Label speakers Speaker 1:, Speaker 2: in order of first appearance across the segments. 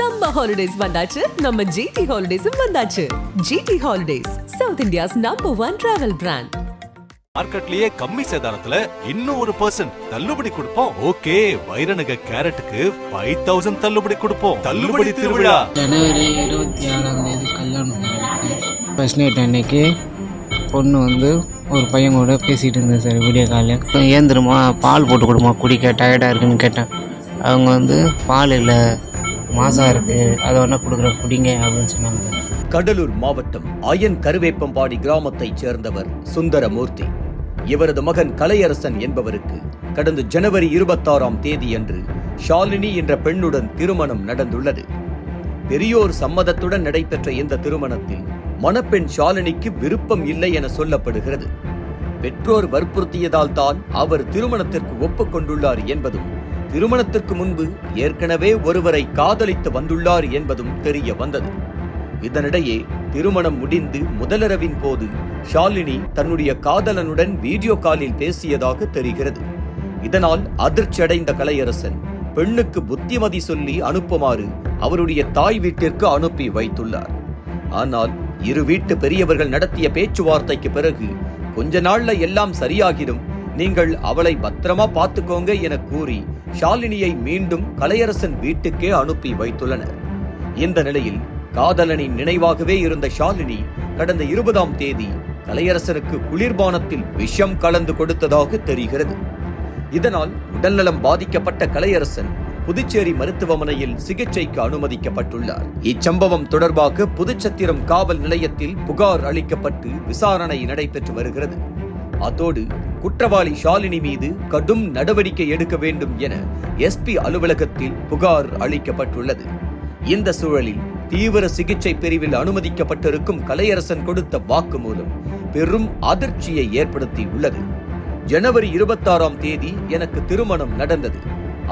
Speaker 1: Summer holidays வந்தாச்சு. நம்ம GT ஹாலிடேஸும் வந்தாச்சு. GT holidays South India's number one travel brand
Speaker 2: மார்க்கெட்லயே கம்மி சேதாரத்துல இன்னும் ஒரு பர்சன்ட் தள்ளுபடி கொடுப்போம். ஓகே வைரநக கேரட்டுக்கு ஃபைவ் தௌசண்ட் தள்ளுபடி கொடுப்போம். தள்ளுபடி திருவிழா.
Speaker 3: ஜனவரி இருபத்தி ஆறாம் தேதி கல்யாணம் ஃபர்ஸ்ட் நைட் அன்னைக்கு பொண்ணு வந்து ஒரு பையன் கூட பேசிகிட்டு இருந்தது சார் விடிய காலையில் ஏந்திரமா பால் போட்டு கொடுமா குடிக்க டயர்டாக இருக்குன்னு கேட்டேன். அவங்க வந்து பால் இல்லை மாசாக இருக்குது அதை வேணா கொடுக்குற குடிங்க அப்படின்னு சொன்னாங்க.
Speaker 4: கடலூர் மாவட்டம் அயன் கருவேப்பம்பாடி கிராமத்தைச் சேர்ந்தவர் சுந்தரமூர்த்தி. இவரது மகன் கலையரசன் என்பவருக்கு கடந்த ஜனவரி இருபத்தாறாம் தேதியன்று ஷாலினி என்ற பெண்ணுடன் திருமணம் நடந்துள்ளது. பெரியோர் சம்மதத்துடன் நடைபெற்ற இந்த திருமணத்தில் மணப்பெண் ஷாலினிக்கு விருப்பம் இல்லை என சொல்லப்படுகிறது. பெற்றோர் வற்புறுத்தியதால் தான் அவர் திருமணத்திற்கு ஒப்புக்கொண்டுள்ளார் என்பதும் திருமணத்திற்கு முன்பு ஏற்கனவே ஒருவரை காதலித்து வந்துள்ளார் என்பதும் தெரிய வந்தது. இதனிடையே திருமணம் முடிந்து முதலரவின் போது ஷாலினி தன்னுடைய காதலனுடன் வீடியோ காலில் பேசியதாக தெரிகிறது. இதனால் அதிர்ச்சியடைந்த கலையரசன் பெண்ணுக்கு புத்திமதி சொல்லி அனுப்புமாறு அவருடைய தாய் வீட்டிற்கு அனுப்பி வைத்துள்ளார். ஆனால் இரு வீட்டு பெரியவர்கள் நடத்திய பேச்சுவார்த்தைக்கு பிறகு கொஞ்ச நாள்ல எல்லாம் சரியாகிடும். நீங்கள் அவளை பத்திரமா பார்த்துக்கோங்க என கூறி ஷாலினியை மீண்டும் கலையரசன் வீட்டுக்கே அனுப்பி வைத்துள்ளனர். இந்த நிலையில் காதலனின் நினைவாகவே இருந்த ஷாலினி கடந்த இருபதாம் தேதி கலையரசனுக்கு குளிர்பானத்தில் விஷம் கலந்து கொடுத்ததாக தெரிகிறது. இதனால் உடல்நலம் பாதிக்கப்பட்ட கலையரசன் புதுச்சேரி மருத்துவமனையில் சிகிச்சைக்கு அனுமதிக்கப்பட்டுள்ளார். இச்சம்பவம் தொடர்பாக புதுச்சத்திரம் காவல் நிலையத்தில் புகார் அளிக்கப்பட்டு விசாரணை நடைபெற்று வருகிறது. அதோடு குற்றவாளி ஷாலினி மீது கடும் நடவடிக்கை எடுக்க வேண்டும் என எஸ்பி அலுவலகத்தில் புகார் அளிக்கப்பட்டுள்ளது. இந்த சூழலில் தீவிர சிகிச்சை பிரிவில் அனுமதிக்கப்பட்டிருக்கும் கலையரசன் கொடுத்த வாக்குமூலம் பெரும் அதிர்ச்சியை ஏற்படுத்தி உள்ளது ஜனவரி இருபத்தாறாம் தேதி எனக்கு திருமணம் நடந்தது.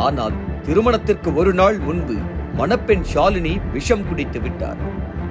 Speaker 4: ஆனால் திருமணத்திற்கு ஒரு நாள் முன்பு மணப்பெண் ஷாலினி விஷம் குடித்து விட்டார்.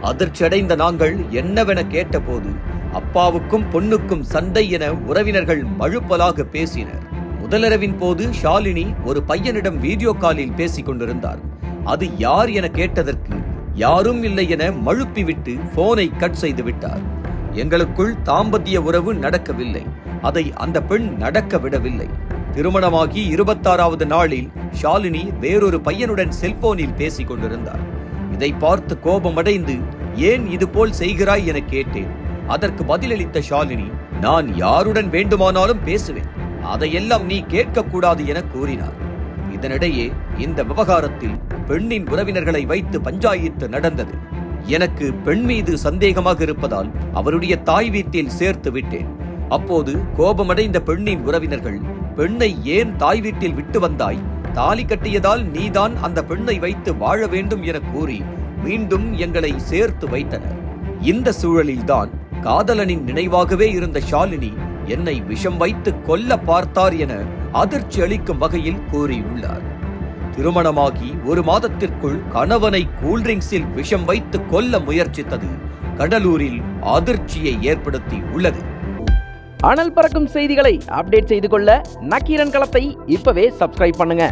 Speaker 4: அதிர்ச்சியடைந்த நாங்கள் என்னவென கேட்டபோது அப்பாவுக்கும் பொண்ணுக்கும் சண்டை என உறவினர்கள் மழுப்பலாக பேசினர். முதலரவின் போது ஷாலினி ஒரு பையனிடம் வீடியோ காலில் பேசிக் கொண்டிருந்தார். அது யார் என கேட்டதற்கு யாரும் இல்லை என மழுப்பிவிட்டு போனை கட் செய்து விட்டார். எங்களுக்குள் தாம்பத்திய உறவு நடக்கவில்லை. அதை அந்த பெண் நடக்க விடவில்லை. திருமணமாகி இருபத்தாறாவது நாளில் ஷாலினி வேறொரு பையனுடன் செல்போனில் பேசிக் கொண்டிருந்தார். இதை பார்த்து கோபமடைந்து ஏன் இதுபோல் செய்கிறாய்? என கேட்டேன். அதற்கு பதிலளித்த ஷாலினி நான் யாருடன் வேண்டுமானாலும் பேசுவேன். அதையெல்லாம் நீ கேட்கக்கூடாது என கூறினார். இதனிடையே இந்த விவகாரத்தில் பெண்ணின் உறவினர்களை வைத்து பஞ்சாயத்து நடந்தது. எனக்கு பெண் மீது சந்தேகமாக இருப்பதால் அவருடைய தாய் வீட்டில் சேர்த்து விட்டேன். அப்போது கோபமடைந்த பெண்ணின் உறவினர்கள் பெண்ணை ஏன் தாய் வீட்டில் விட்டு வந்தாய்? தாலி கட்டியதால் நீதான் அந்த பெண்ணை வைத்து வாழ வேண்டும் என கூறி மீண்டும் எங்களை சேர்த்து வைத்தனர். இந்த சூழலில்தான் காதலனின் நினைவாகவே இருந்த ஷாலினி என்னை விஷம் வைத்து கொல்ல பார்த்தார் என அதிர்ச்சி அளிக்கும் வகையில் கூறியுள்ளார். திருமணமாகி ஒரு மாதத்திற்குள் கணவனை கூல்ட்ரிங்க்ஸில் விஷம் வைத்து கொல்ல முயற்சித்தது கடலூரில் அதிர்ச்சியை ஏற்படுத்தி உள்ளது.
Speaker 5: அனல் பறக்கும் செய்திகளை அப்டேட் செய்து கொள்ள நக்கீரன் களத்தை இப்பவே சப்ஸ்கிரைப் பண்ணுங்க.